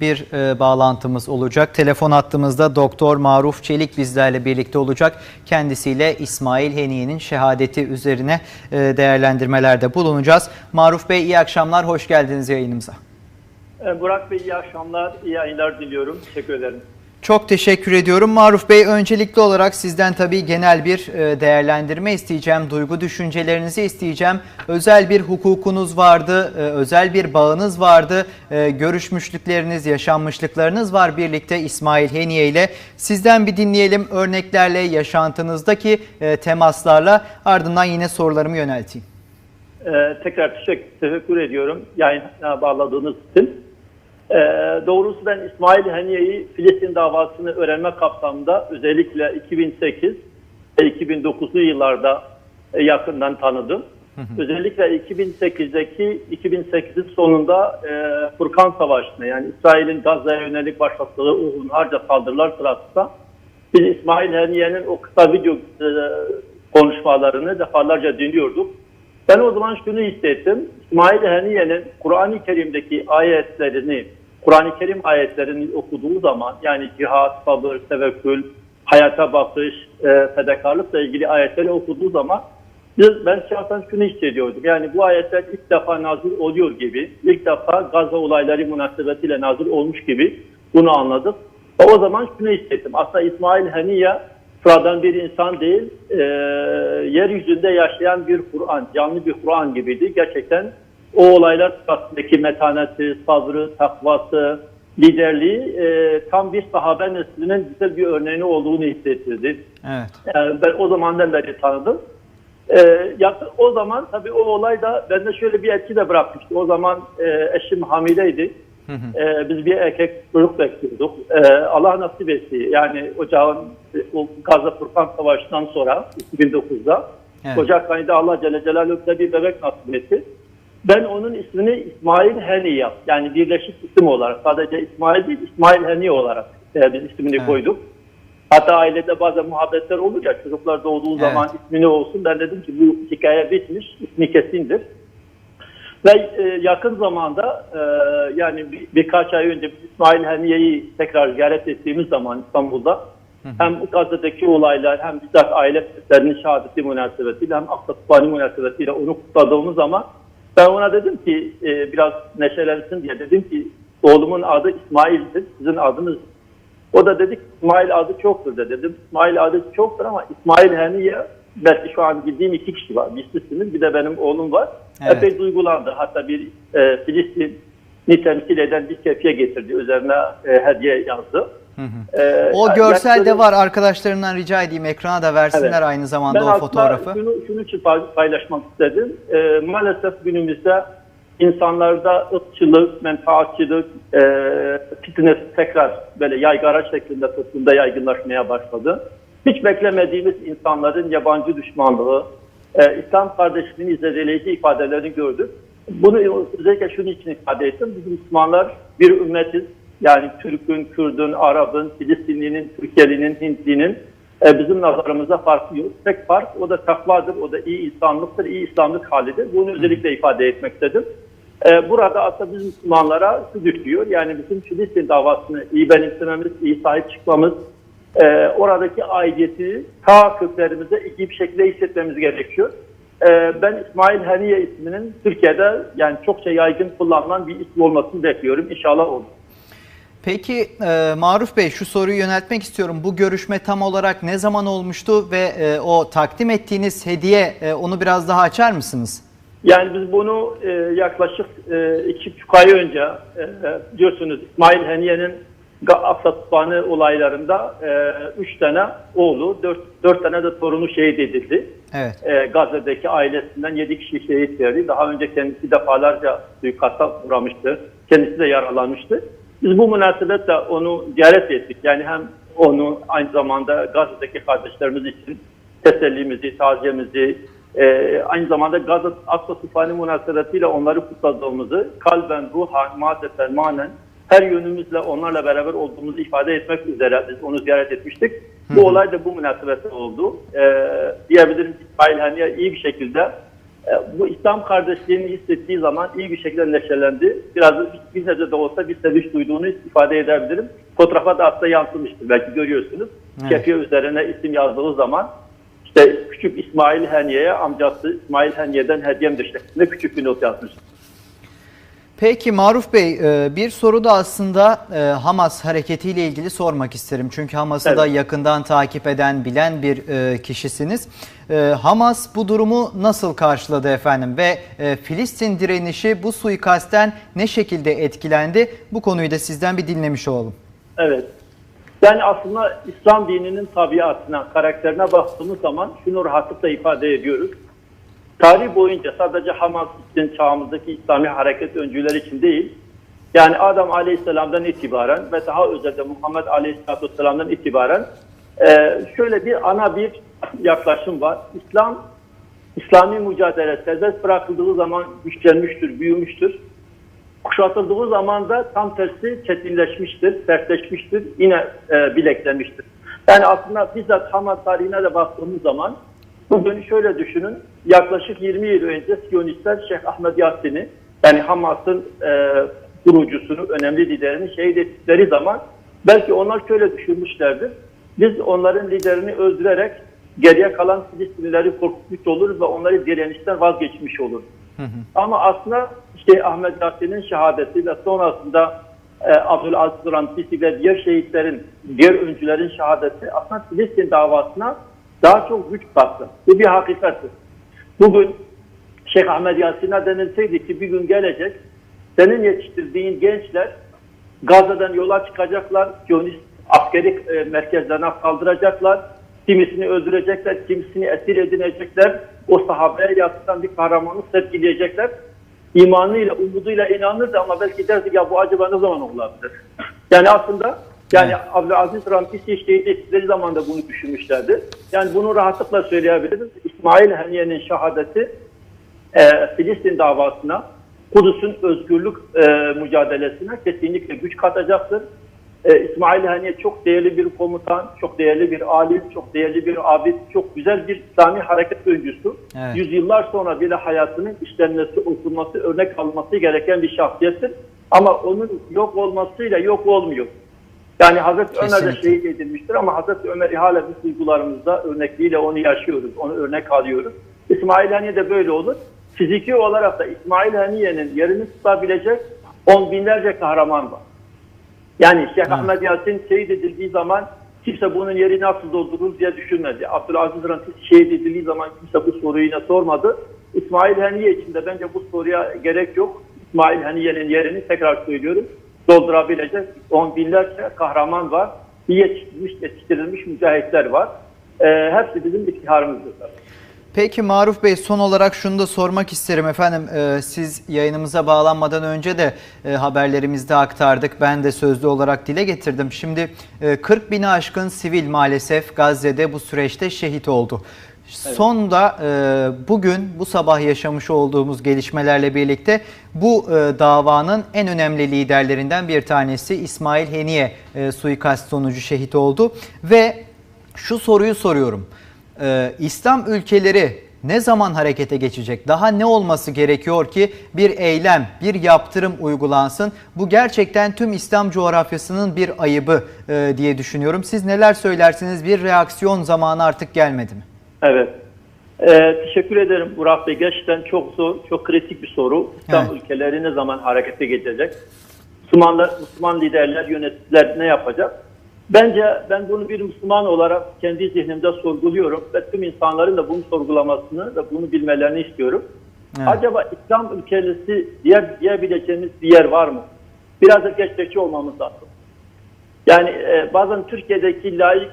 bir e, bağlantımız olacak. Telefon hattımızda Doktor Maruf Çelik bizlerle birlikte olacak. Kendisiyle İsmail Heniye'nin şehadeti üzerine e, değerlendirmelerde bulunacağız. Maruf Bey iyi akşamlar, hoş geldiniz yayınımıza. Ee, Burak Bey iyi akşamlar, iyi yayınlar diliyorum. Teşekkür ederim. Çok teşekkür ediyorum. Maruf Bey öncelikli olarak sizden tabii genel bir e, değerlendirme isteyeceğim. Duygu düşüncelerinizi isteyeceğim. Özel bir hukukunuz vardı, e, özel bir bağınız vardı. E, görüşmüşlükleriniz, yaşanmışlıklarınız var birlikte İsmail Heniye ile. Sizden bir dinleyelim örneklerle, yaşantınızdaki temaslarla ardından yine sorularımı yönelteyim. Ee, tekrar teşekkür, ediyorum yayına bağladığınız için. Ee, doğrusu ben İsmail Haniye'yi Filistin davasını öğrenme kapsamında özellikle 2008 ve 2009'lu yıllarda e, yakından tanıdım. Özellikle 2008'deki 2008'in sonunda e, Furkan Savaşı'na yani İsrail'in Gazze'ye yönelik başlattığı o hunharca saldırılar sırasında biz İsmail Haniye'nin o kısa video e, konuşmalarını defalarca dinliyorduk. Ben o zaman şunu hissettim. İsmail Haniye'nin Kur'an-ı Kerim'deki ayetlerini Kur'an-ı Kerim ayetlerini okuduğu zaman yani cihat, sabır, tevekkül, hayata bakış, e, fedakarlıkla ilgili ayetleri okuduğu zaman biz, ben şahsen şunu hissediyordum. Yani bu ayetler ilk defa nazil oluyor gibi, ilk defa Gazze olayları münasebetiyle nazil olmuş gibi bunu anladık. O zaman şunu hissettim. Aslında İsmail Haniye sıradan bir insan değil, e, yeryüzünde yaşayan bir Kur'an, canlı bir Kur'an gibiydi. Gerçekten o olaylar sırasındaki metaneti, sabrı, takvası, liderliği e, tam bir sahabe neslinin güzel bir örneğini olduğunu hissettirdi. Evet. Yani ben o zamandan beri tanıdım. E, yakın, o zaman tabii o olay da bende şöyle bir etki de bırakmıştı. O zaman e, eşim hamileydi. Hı hı. E, biz bir erkek çocuk bekliyorduk. E, Allah nasip etti. Yani ocağın o Gazze Furkan Savaşı'ndan sonra 2009'da evet. Ocak ayında Allah Celle Celaluhu bir bebek nasip etti. Ben onun ismini İsmail Heni yap. Yani birleşik isim olarak. Sadece İsmail değil, İsmail Heni olarak e, biz ismini evet. koyduk. Hatta ailede bazen muhabbetler ya çocuklar doğduğu evet. zaman ismini olsun. Ben dedim ki bu hikaye bitmiş, ismi kesindir. Ve e, yakın zamanda e, yani bir, birkaç ay önce İsmail Heniye'yi tekrar ziyaret ettiğimiz zaman İstanbul'da hı hı. hem Gazze'deki olaylar hem bizzat aile fertlerinin şehadeti münasebetiyle hem Aksa Tıbbani münasebetiyle onu kutladığımız zaman ben ona dedim ki e, biraz neşelensin diye dedim ki oğlumun adı İsmail'dir. Sizin adınız. O da dedik İsmail adı çoktur da dedim. İsmail adı çoktur ama İsmail Heniye belki şu an bildiğim iki kişi var. Bir sizsiniz bir de benim oğlum var. Evet. Epey duygulandı. Hatta bir e, Filistin'i temsil eden bir kefye getirdi. Üzerine e, hediye yazdı. Hı hı. Ee, o görsel yani, de var. Arkadaşlarımdan rica edeyim ekrana da versinler evet. aynı zamanda ben o fotoğrafı. Ben şunu, şunu için paylaşmak istedim. Ee, maalesef günümüzde insanlarda ırkçılık, menfaatçılık, e, fitness tekrar böyle yaygara şeklinde toplumda yaygınlaşmaya başladı. Hiç beklemediğimiz insanların yabancı düşmanlığı, e, İslam kardeşliğini zedeleyici ifadelerini gördük. Bunu özellikle şunun için ifade ettim. Biz Müslümanlar bir ümmetiz yani Türk'ün, Kürd'ün, Arap'ın, Filistinli'nin, Türkiye'linin, Hintlinin e, bizim nazarımızda farkı yok. Tek fark o da takvadır, o da iyi insanlıktır, iyi İslamlık halidir. Bunu özellikle ifade etmek istedim. E, burada aslında biz Müslümanlara şu düşüyor. Yani bizim Filistin davasını iyi benimsememiz, iyi sahip çıkmamız, e, oradaki aidiyeti ta köklerimize iyi bir şekilde hissetmemiz gerekiyor. E, ben İsmail Haniye isminin Türkiye'de yani çokça yaygın kullanılan bir isim olmasını bekliyorum. İnşallah olur. Peki e, Maruf Bey şu soruyu yöneltmek istiyorum. Bu görüşme tam olarak ne zaman olmuştu ve e, o takdim ettiğiniz hediye e, onu biraz daha açar mısınız? Yani biz bunu e, yaklaşık e, iki buçuk ay önce e, diyorsunuz İsmail Heniye'nin Afsa Tıbbani olaylarında e, üç tane oğlu, dört, dört tane de torunu şehit edildi. Evet. E, Gazze'deki ailesinden yedi kişi şehit verdi. Daha önce kendisi defalarca suikasta uğramıştı. Kendisi de yaralanmıştı. Biz bu münasebetle onu ziyaret ettik. Yani hem onu aynı zamanda Gazze'deki kardeşlerimiz için tesellimizi, taziyemizi, e, aynı zamanda Gazze Aksa Sufani münasebetiyle onları kutladığımızı kalben, ruhan, madeten, manen her yönümüzle onlarla beraber olduğumuzu ifade etmek üzere biz onu ziyaret etmiştik. Bu olay da bu münasebetle oldu. E, diyebilirim ki İsmail Haniye iyi bir şekilde bu İslam kardeşliğini hissettiği zaman iyi bir şekilde neşelendi. Biraz bir nebze de olsa bir sevinç duyduğunu ifade edebilirim. Fotoğrafa da hatta yansımıştır. Belki görüyorsunuz. Evet. Kefiye üzerine isim yazdığı zaman işte küçük İsmail Heniye'ye amcası İsmail Heniye'den hediyemdir şeklinde küçük bir not yazmış. Peki Maruf Bey e, bir soru da aslında e, Hamas hareketiyle ilgili sormak isterim. Çünkü Hamas'ı Evet. da yakından takip eden, bilen bir e, kişisiniz. Hamas bu durumu nasıl karşıladı efendim ve Filistin direnişi bu suikastten ne şekilde etkilendi? Bu konuyu da sizden bir dinlemiş olalım. Evet. Yani aslında İslam dininin tabiatına, karakterine baktığımız zaman şunu rahatlıkla ifade ediyoruz. Tarih boyunca sadece Hamas için çağımızdaki İslami hareket öncüleri için değil, yani Adam Aleyhisselam'dan itibaren ve daha özellikle Muhammed Aleyhisselatü Vesselam'dan itibaren e, şöyle bir ana bir yaklaşım var. İslam, İslami mücadele serbest bırakıldığı zaman güçlenmiştir, büyümüştür kuşatıldığı zaman da tam tersi çetinleşmiştir, sertleşmiştir, yine e, bileklenmiştir. Yani aslında bizzat Hamas tarihine de baktığımız zaman bugün şöyle düşünün, yaklaşık 20 yıl önce Siyonistler Şeyh Ahmet Yasin'i yani Hamas'ın e, kurucusunu, önemli liderini şehit ettikleri zaman belki onlar şöyle düşünmüşlerdir. Biz onların liderini öldürerek geriye kalan Filistinlileri korkutmuş oluruz ve onları direnişten vazgeçmiş oluruz. Ama aslında işte Ahmet Yasin'in şehadeti ve sonrasında e, Abdülaziz Rantisi ve diğer şehitlerin, diğer öncülerin şehadeti aslında Filistin davasına daha çok güç kattı. Bu bir hakikattir. Bugün Şeyh Ahmet Yasin'e denilseydi ki bir gün gelecek, senin yetiştirdiğin gençler Gazze'den yola çıkacaklar, Siyonist askeri e, merkezlerine saldıracaklar, kimisini öldürecekler, kimisini esir edinecekler, o sahabeye yatsıdan bir kahramanlık sergileyecekler. İmanıyla, umuduyla inanırdı ama belki derdi ya bu acaba ne zaman olabilir? Yani aslında yani Abdülaziz Rantisi şehit ettikleri zaman da bunu düşünmüşlerdi. Yani bunu rahatlıkla söyleyebiliriz. İsmail Haniye'nin şehadeti e, Filistin davasına, Kudüs'ün özgürlük e, mücadelesine kesinlikle güç katacaktır. E, İsmail Haniye çok değerli bir komutan, çok değerli bir alim, çok değerli bir abid, çok güzel bir İslami hareket öncüsü. Evet. Yüzyıllar sonra bile hayatının işlenmesi, okunması, örnek alınması gereken bir şahsiyettir. Ama onun yok olmasıyla yok olmuyor. Yani Hazreti Ömer de Kesinlikle. şehit edilmiştir ama Hazreti Ömer'i hala biz duygularımızda örnekliğiyle onu yaşıyoruz, onu örnek alıyoruz. İsmail Haniye de böyle olur. Fiziki olarak da İsmail Haniye'nin yerini tutabilecek on binlerce kahraman var. Yani Şeyh Ahmet Yasin şehit edildiği zaman kimse bunun yeri nasıl doldurur diye düşünmedi. Abdülaziz Rantisi şehit edildiği zaman kimse bu soruyu yine sormadı. İsmail Haniye için de bence bu soruya gerek yok. İsmail Haniye'nin yerini tekrar söylüyorum doldurabilecek on binlerce kahraman var. İyi yetiştirilmiş, yetiştirilmiş mücahitler var. Ee, hepsi bizim iktidarımızdır. tabii. Peki Maruf Bey son olarak şunu da sormak isterim efendim. Ee, siz yayınımıza bağlanmadan önce de e, haberlerimizde aktardık. Ben de sözlü olarak dile getirdim. Şimdi e, 40 bini aşkın sivil maalesef Gazze'de bu süreçte şehit oldu. Son da e, bugün bu sabah yaşamış olduğumuz gelişmelerle birlikte bu e, davanın en önemli liderlerinden bir tanesi İsmail Heniye e, suikast sonucu şehit oldu ve şu soruyu soruyorum. İslam ülkeleri ne zaman harekete geçecek? Daha ne olması gerekiyor ki bir eylem, bir yaptırım uygulansın? Bu gerçekten tüm İslam coğrafyasının bir ayıbı diye düşünüyorum. Siz neler söylersiniz? Bir reaksiyon zamanı artık gelmedi mi? Evet. Ee, teşekkür ederim Burak Bey. Gerçekten çok zor, çok kritik bir soru. İslam Evet. ülkeleri ne zaman harekete geçecek? Müslümanlar, Müslüman liderler, yöneticiler ne yapacak? Bence ben bunu bir Müslüman olarak kendi zihnimde sorguluyorum ve tüm insanların da bunu sorgulamasını ve bunu bilmelerini istiyorum. Evet. Acaba İslam ülkesi diye, diyebileceğimiz bir yer var mı? Biraz da gerçekçi olmamız lazım. Yani e, bazen Türkiye'deki laik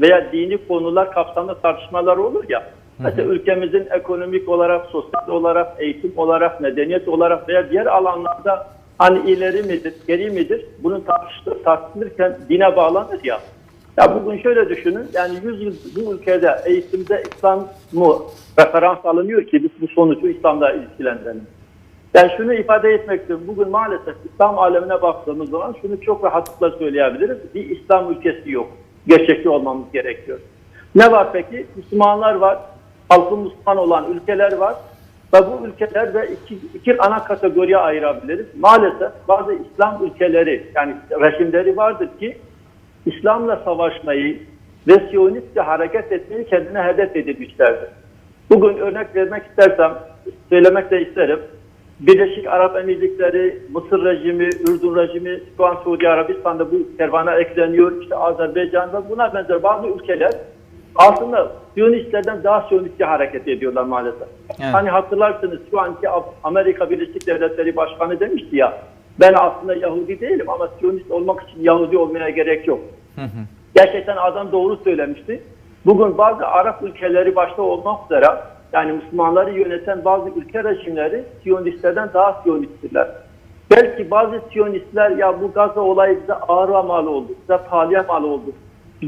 veya dini konular kapsamında tartışmalar olur ya. Mesela ülkemizin ekonomik olarak, sosyal olarak, eğitim olarak, medeniyet olarak veya diğer alanlarda hani ileri midir, geri midir? Bunun tartıştı, tartışılırken dine bağlanır ya. Ya bugün şöyle düşünün, yani 100 yıl bu ülkede eğitimde İslam mı referans alınıyor ki biz bu sonucu İslam'la ilişkilendirelim. Ben şunu ifade etmek istiyorum. Bugün maalesef İslam alemine baktığımız zaman şunu çok rahatlıkla söyleyebiliriz. Bir İslam ülkesi yok. Gerçekçi olmamız gerekiyor. Ne var peki? Müslümanlar var. Halkın Müslüman olan ülkeler var. Ve bu ülkeler de iki, iki ana kategoriye ayırabiliriz. Maalesef bazı İslam ülkeleri yani rejimleri vardır ki İslam'la savaşmayı ve Siyonistçe hareket etmeyi kendine hedef edinmişlerdir. Bugün örnek vermek istersem, söylemek de isterim. Birleşik Arap Emirlikleri, Mısır rejimi, Ürdün rejimi, şu an Suudi Arabistan'da bu kervana ekleniyor. İşte Azerbaycan ve buna benzer bazı ülkeler aslında Siyonistlerden daha Siyonistçe hareket ediyorlar maalesef. Evet. Hani hatırlarsınız şu anki Amerika Birleşik Devletleri Başkanı demişti ya ben aslında Yahudi değilim ama Siyonist olmak için Yahudi olmaya gerek yok. Gerçekten adam doğru söylemişti. Bugün bazı Arap ülkeleri başta olmak üzere yani Müslümanları yöneten bazı ülke rejimleri Siyonistlerden daha Siyonisttirler. Belki bazı Siyonistler ya bu Gazze olayı bize ağır mal oldu, bize pahalıya mal oldu.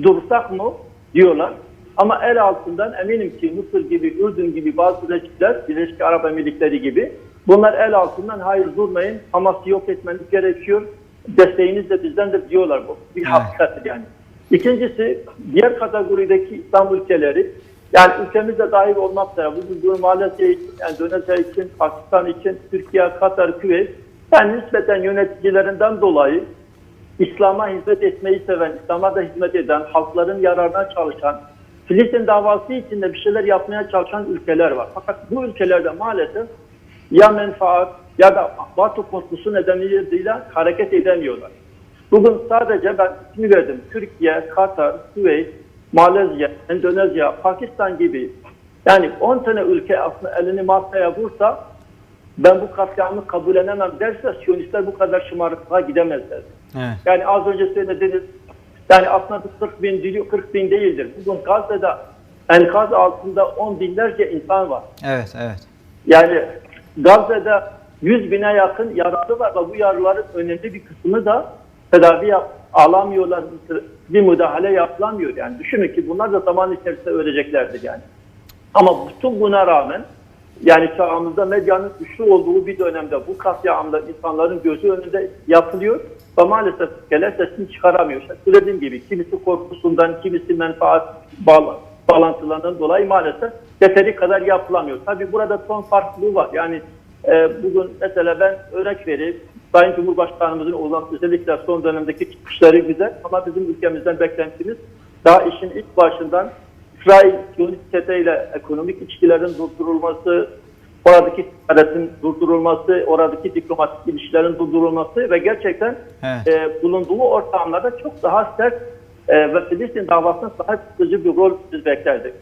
Dursak mı diyorlar. Ama el altından eminim ki Mısır gibi, Ürdün gibi bazı rejimler, Birleşik Arap Emirlikleri gibi bunlar el altından hayır durmayın, Hamas'ı yok etmeniz gerekiyor. Desteğiniz de bizdendir diyorlar bu. Bir Evet. yani. İkincisi diğer kategorideki İslam ülkeleri yani ülkemizde dahil olmak üzere bu durum Malezya için, Endonezya için, Pakistan için, Türkiye, Katar, Küveyt yani nispeten yöneticilerinden dolayı İslam'a hizmet etmeyi seven, İslam'a da hizmet eden, halkların yararına çalışan, Filistin davası için de bir şeyler yapmaya çalışan ülkeler var. Fakat bu ülkelerde maalesef ya menfaat ya da Batı korkusu nedeniyle hareket edemiyorlar. Bugün sadece ben ismi verdim. Türkiye, Katar, Küveyt, Malezya, Endonezya, Pakistan gibi yani 10 tane ülke aslında elini masaya vursa ben bu katliamı kabullenemem derse Siyonistler bu kadar şımarıklığa gidemezler. Evet. Yani az önce söylediğiniz yani aslında bu 40 bin, değil- 40 bin değildir. Bugün Gazze'de enkaz altında 10 binlerce insan var. Evet, evet. Yani Gazze'de 100 bine yakın yaralı var ve bu yaralıların önemli bir kısmı da tedavi yap, alamıyorlar. Bir müdahale yapılamıyor yani. Düşünün ki bunlar da zaman içerisinde öleceklerdir yani. Ama bütün buna rağmen yani çağımızda medyanın güçlü olduğu bir dönemde bu katliamda insanların gözü önünde yapılıyor ve maalesef ülkeler sesini çıkaramıyor. İşte söylediğim gibi kimisi korkusundan, kimisi menfaat bağla, bağlantılarından dolayı maalesef yeteri kadar yapılamıyor. Tabii burada son farklılığı var. Yani e, bugün mesela ben örnek vereyim. Sayın Cumhurbaşkanımızın olan özellikle son dönemdeki çıkışları güzel ama bizim ülkemizden beklentimiz daha işin ilk başından İsrail Siyonist çeteyle ekonomik ilişkilerin durdurulması, oradaki ticaretin durdurulması, oradaki diplomatik ilişkilerin durdurulması ve gerçekten Evet. e, bulunduğu ortamlarda çok daha sert e, ve Filistin davasına sahip tutucu bir rol biz beklerdik.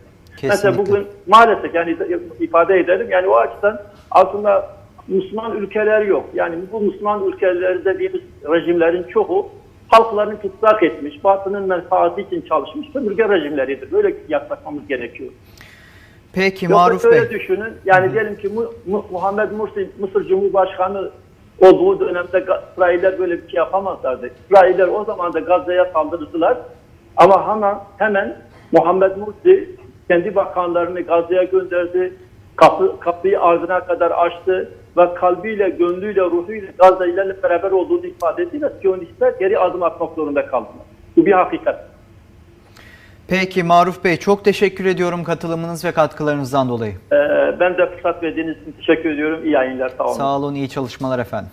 Mesela Kesinlikle. bugün maalesef yani ifade edelim yani o açıdan aslında Müslüman ülkeler yok. Yani bu Müslüman ülkeleri dediğimiz rejimlerin çoğu halklarını tutsak etmiş, batının menfaati için çalışmış sömürge rejimleridir. Böyle yaklaşmamız gerekiyor. Peki Yoksa Maruf Bey. düşünün. Yani diyelim ki Mu- Mu- Muhammed Mursi Mısır Cumhurbaşkanı olduğu dönemde İsrailler böyle bir şey yapamazlardı. İsrailler o zaman da Gazze'ye saldırdılar. Ama hemen, hemen Muhammed Mursi kendi bakanlarını Gazze'ye gönderdi. Kapı, kapıyı ardına kadar açtı ve kalbiyle, gönlüyle, ruhuyla Gazze'lilerle beraber olduğunu ifade etti ve Siyonistler geri adım atmak zorunda kaldılar. Bu bir hakikat. Peki Maruf Bey çok teşekkür ediyorum katılımınız ve katkılarınızdan dolayı. Ee, ben de fırsat verdiğiniz için teşekkür ediyorum. İyi yayınlar. Sağ olun. Sağ olun, iyi çalışmalar efendim.